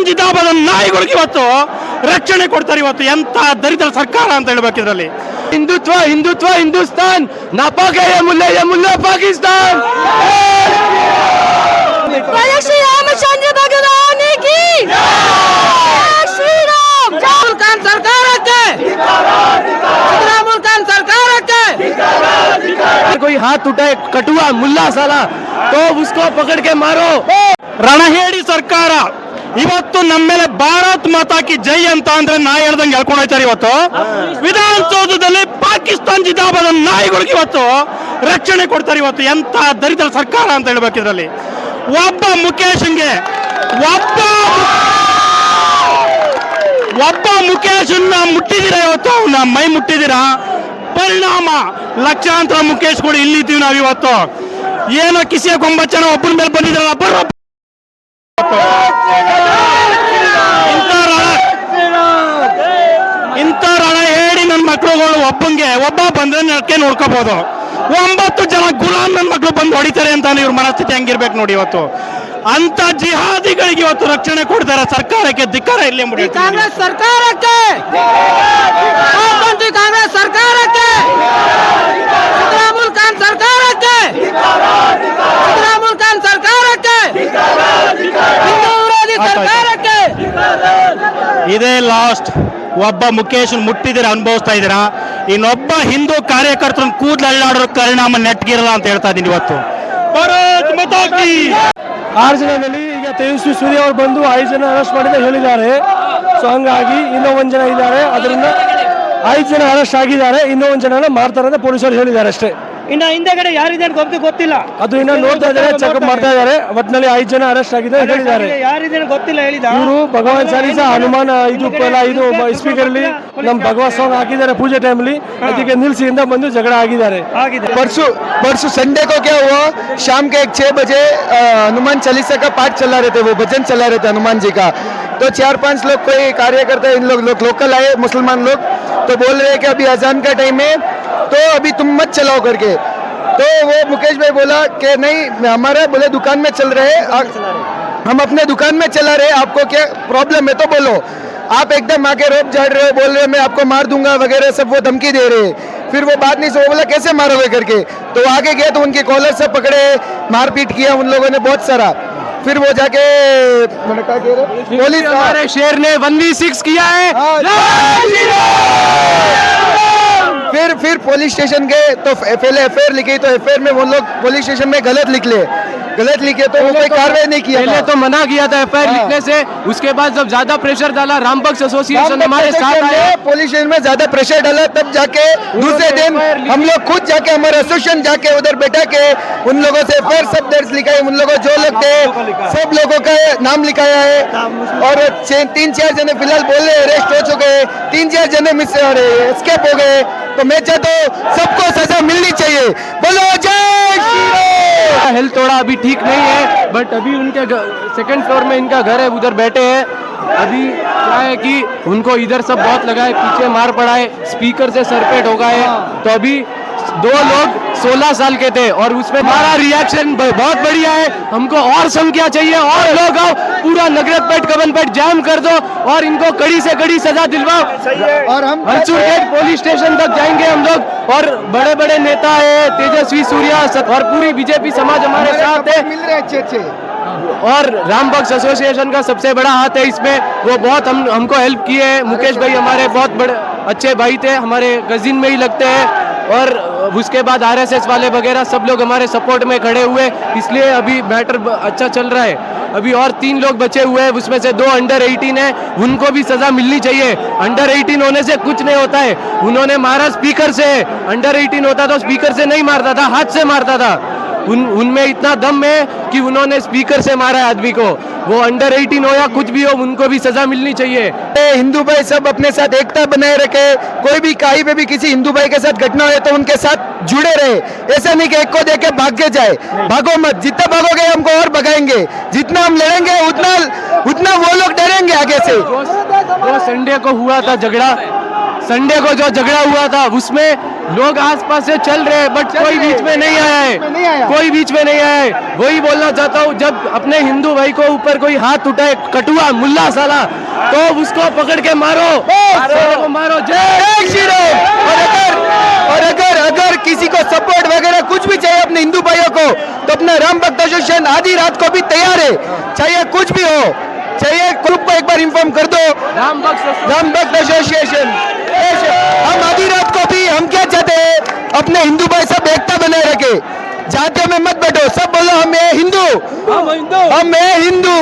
ಪಾಕಿಸ್ತಾನ್ ಜಿಂದಾಬಾದ್ ನಾಯಿಗಳಿಗೆ ಇವತ್ತು ರಕ್ಷಣೆ ಕೊಡ್ತಾರೆ ಇವತ್ತು ಎಂತ ದರಿದ್ರ ಸರ್ಕಾರ ಅಂತ ಹೇಳ್ಬೇಕು ಇದರಲ್ಲಿ हिंदुत्व हिंदुत्व हिंदुस्तान नापाक है ये मुल्ला ये मुल्ला पाकिस्तान जय श्री रामचंद्र भगवान की जय श्री राम राहुल खान सरकार के राहुल खान सरकार के अगर कोई हाथ उठाए कटुआ मुल्ला साला तो उसको पकड़ के मारो ರಣಹೇಡಿ ಸರ್ಕಾರ ಇವತ್ತು ನಮ್ಮ ಮೇಲೆ ಭಾರತ್ ಮಾತಾಕಿ ಜೈ ಅಂತ ಅಂದ್ರೆ ನಾಯಿ ಹೇಳ್ದಂಗೆ ಹೇಳ್ಕೊಂಡು ಹೋಯ್ತಾರೆ ಇವತ್ತು. ವಿಧಾನಸೌಧದಲ್ಲಿ ಪಾಕಿಸ್ತಾನ್ ಜಿಂದಾಬಾದ್ ನಾಯಿಗಳಿಗೆ ಇವತ್ತು ರಕ್ಷಣೆ ಕೊಡ್ತಾರೆ ಇವತ್ತು. ಎಂತ ದರಿದ್ರ ಸರ್ಕಾರ ಅಂತ ಹೇಳ್ಬೇಕು ಇದರಲ್ಲಿ. ಒಬ್ಬ ಮುಖೇಶ್ಗೆ ಒಬ್ಬ ಒಬ್ಬ ಮುಖೇಶನ್ನ ಮುಟ್ಟಿದ್ದೀರಾ ಇವತ್ತು? ಅವನ ಮೈ ಮುಟ್ಟಿದ್ದೀರಾ? ಪರಿಣಾಮ. ಲಕ್ಷಾಂತರ ಮುಖೇಶ್ಗಳು ಇಲ್ಲಿದ್ದೀವಿ ನಾವು ಇವತ್ತು ಏನೋ ಕಿಸಿಯ ಕೊಂಬ ಜನ ಒಬ್ಬನ ಮೇಲೆ ಬಂದಿದ್ರಲ್ಲ ಬರೋ ಇಂಥ ರಣ ಹೇಳಿ ನನ್ನ ಮಕ್ಳುಗಳು ಒಬ್ಬಂಗೆ, ಒಬ್ಬ ಬಂದ್ರೆ ನಡ್ಕೆ ನೋಡ್ಕೋಬಹುದು ಒಂಬತ್ತು ಜನ ಗುಲಾಮ್ ನನ್ನ ಮಕ್ಳು ಬಂದು ಹೊಡಿತಾರೆ ಅಂತ ಇವ್ರ ಮನಸ್ಥಿತಿ ಹೆಂಗಿರ್ಬೇಕು ನೋಡಿ ಇವತ್ತು. ಅಂತ ಜಿಹಾದಿಗಳಿಗೆ ಇವತ್ತು ರಕ್ಷಣೆ ಕೊಡ್ತಾರೆ ಸರ್ಕಾರಕ್ಕೆ, ಧಿಕ್ಕಾರ ಇಲ್ಲಿ ಕಾಂಗ್ರೆಸ್ ಸರ್ಕಾರಕ್ಕೆ! ಕಾಂಗ್ರೆಸ್ ಸರ್ಕಾರಕ್ಕೆ! ಸರ್ಕಾರಕ್ಕೆ! ಇದೇ ಲಾಸ್ಟ್. ಒಬ್ಬ ಮುಖೇಶ್ ಮುಟ್ಟಿದ್ದೀರಾ ಅನುಭವಿಸ್ತಾ ಇದ್ದೀರಾ? ಇನ್ನೊಬ್ಬ ಹಿಂದೂ ಕಾರ್ಯಕರ್ತರನ್ನ ಕೂದಲು ಅಳ್ಳಾಡೋ ಪರಿಣಾಮ ನೆಟ್ಗಿರಲ್ಲ ಅಂತ ಹೇಳ್ತಾ ಇದ್ದೀನಿ ಇವತ್ತು. ಆರು ಜನದಲ್ಲಿ ಈಗ ತೇಜಸ್ವಿ ಸೂರ್ಯ ಅವರು ಬಂದು ಐದು ಜನ ಅರೆಸ್ಟ್ ಮಾಡಿದ ಹೇಳಿದ್ದಾರೆ. ಸೊ ಹಂಗಾಗಿ ಇನ್ನೂ ಒಂದ್ ಜನ ಇದ್ದಾರೆ. ಅದರಿಂದ ಐದು ಜನ ಅರೆಸ್ಟ್ ಆಗಿದ್ದಾರೆ. ಇನ್ನೂ ಒಂದ್ ಜನ ಮಾಡ್ತಾರೆ ಅಂತ ಪೊಲೀಸರು ಹೇಳಿದ್ದಾರೆ ಅಷ್ಟೇ. ಇನ್ನ ಹಿಂದೆಗಡೆ ಯಾರಿದೆ ಅಂತ ಗೊತ್ತು ಗೊತ್ತಿಲ್ಲ ಅದು ಇನ್ನ ನೋಡ್ತಾ ಇದ್ದಾರೆ ಚೆಕ್ ಮಾಡ್ತಾ ಇದ್ದಾರೆ ಒಟ್ಟಿನಲ್ಲಿ ಐದು ಜನ ಅರೆಸ್ಟ್ ಆಗಿದೆ ಅಂತ ಹೇಳಿದ್ದಾರೆ ಯಾರಿದೆ ಅಂತ ಗೊತ್ತಿಲ್ಲ ಹೇಳಿದ ಇವರು ಭಗವಾನ್ ಚಾಲೀಸ ಹನುಮಾನ ಇದು ಎಲ್ಲ ಇದು ಸ್ಪೀಕರ್ ಅಲ್ಲಿ ನಮ್ ಭಗವತ್ ಸಾಂಗ್ ಹಾಕಿದ್ದಾರೆ ಪೂಜೆ ಟೈಮಲ್ಲಿ ಅದಕ್ಕೆ ನಿಲ್ಸಿಯಿಂದ ಬಂದು ಜಗಳ ಆಗಿದ್ದಾರೆ ಆಗಿದೆ परसों परसों संडे को क्या हुआ शाम के एक छः बजे अ, हनुमान चालीसा का पाठ चला रहे थे वो भजन चला रहे थे हनुमान जी का तो चार पांच लोग कोई कार्यकर्ता इन लोग लोग लोकल आए मुसलमान लोग तो बोल रहे हैं कि अभी अजान का टाइम है तो अभी तुम मत चलाओ करके। तो वो मुकेश भाई बोला कि नहीं हमारा बोले दुकान में चल रहे हम अपने दुकान में चला रहे आपको क्या प्रॉब्लम है तो बोलो। आप एकदम आके रोप झाड़ रहे हो बोल रहे हो मैं आपको मार दूँगा वगैरह सब वो धमकी दे रहे। फिर वो बात नहीं से बोला कैसे मारोगे करके? तो आगे गए तो उनके कॉलर सब पकड़े मारपीट किया उन लोगों ने बहुत सारा। फिर वो जाके पुलिस हमारे शेर ने वन सिक्स किया है। फिर फिर पुलिस स्टेशन गए तो पहले एफ़ लिखी तो एफ़ में वो लोग पुलिस स्टेशन में गलत लिख ले। गलत लिखे तो वो कोई कार्रवाई नहीं किया पहले तो मना किया था एफ़ हाँ। लिखने से। उसके बाद जब ज़्यादा प्रेशर डाला रामबक्स एसोसिएशन हमारे साथ आए पुलिस स्टेशन में ज़्यादा प्रेशर डाला तब जाके दूसरे दिन हम लोग खुद जाके हमारे एसोसिएशन जाके उधर बैठा के उन लोगों से फिर सब दर्ज लिखाए उन लोगों जो लोग थे सब लोगों का नाम लिखाया है। और तीन चार जने फ़िलहाल बोले अरेस्ट हो चुके हैं। तीन चार जने मिस एस्केप हो गए। तो मैं तो हूँ सबको सजा मिलनी चाहिए। बोलो हेल्थ थोड़ा अभी ठीक नहीं है बट अभी उनके सेकंड फ्लोर में इनका घर है, उधर बैठे हैं। अभी क्या है कि उनको इधर सब बहुत लगा है पीछे मार पड़ा है स्पीकर से सरपेट हो गए तो अभी दो लोग 16 साल के थे और उसमें हमारा रिएक्शन बहुत बढ़िया है। हमको और संख्या चाहिए। और लोग आओ पूरा नगरत पेट कवन पेट जाम कर दो और इनको कड़ी से कड़ी सजा दिलवाओ। और हम हंसुर गेट पुलिस स्टेशन तक जाएँगे हम लोग। और बड़े बड़े नेता है तेजस्वी सूर्या और पूरी बीजेपी समाज हमारे साथ है। मिल रहे अच्छे अच्छे और रामबक्स एसोसिएशन का सबसे बड़ा हाथ है इसमें। वो बहुत हम हमको हेल्प किए हैं। मुकेश भाई हमारे बहुत बड़े अच्छे भाई थे। हमारे गजीन में ही लगते हैं। और उसके बाद आरएसएस वाले वगैरह सब लोग हमारे सपोर्ट में खड़े हुए, इसलिए अभी मैटर अच्छा चल रहा है। अभी और तीन लोग बचे हुए हैं, उसमें से दो अंडर 18 है, उनको भी सजा मिलनी चाहिए। अंडर 18 होने से कुछ नहीं होता है। उन्होंने मारा स्पीकर से। अंडर 18 होता तो स्पीकर से नहीं मारता था, हाथ से मारता था। उन, उनमें इतना दम है कि उन्होंने स्पीकर से मारा आदमी को। वो अंडर 18 हो या कुछ भी हो उनको भी सजा मिलनी चाहिए। हिंदू भाई सब अपने साथ एकता बनाए रखे कोई भी कहीं पे भी किसी हिंदू भाई के साथ घटना हो तो उनके साथ जुड़े रहे। ऐसा नहीं कि एक को देख के भाग के जाए। भागो मत जितना भागोगे हमको और भगाएँगे। जितना हम लड़ेंगे उतना उतना वो लोग डरेंगे आगे से। जो संडे को हुआ था झगड़ा संडे को जो झगड़ा हुआ था उसमें लोग आसपास से चल रहे हैं बट कोई बीच में नहीं आया है। कोई बीच में नहीं आया। है। वही बोलना चाहता हूँ जब अपने हिंदू भाई को ऊपर कोई हाथ उठाए कटुआ मुल्ला साला तो उसको पकड़ के मारो। को मारो। जय श्री राम। और अगर और अगर अगर किसी को सपोर्ट वगैरह कुछ भी चाहिए अपने हिंदू भाइयों को तो अपना राम भक्त एसोसिएशन आधी रात को भी तैयार है। चाहे कुछ भी हो चाहिए ग्रुप को एक बार इन्फॉर्म कर दो। राम भक्त राम भक्त एसोसिएशन हम आधी रात को भी हम क्या चाहते हैं अपने हिंदू भाई सब एकता बनाए रखे। जातियों में मत बैठो सब बोलो हम ये हिंदू। हम हिंदू। हम ये हिंदू।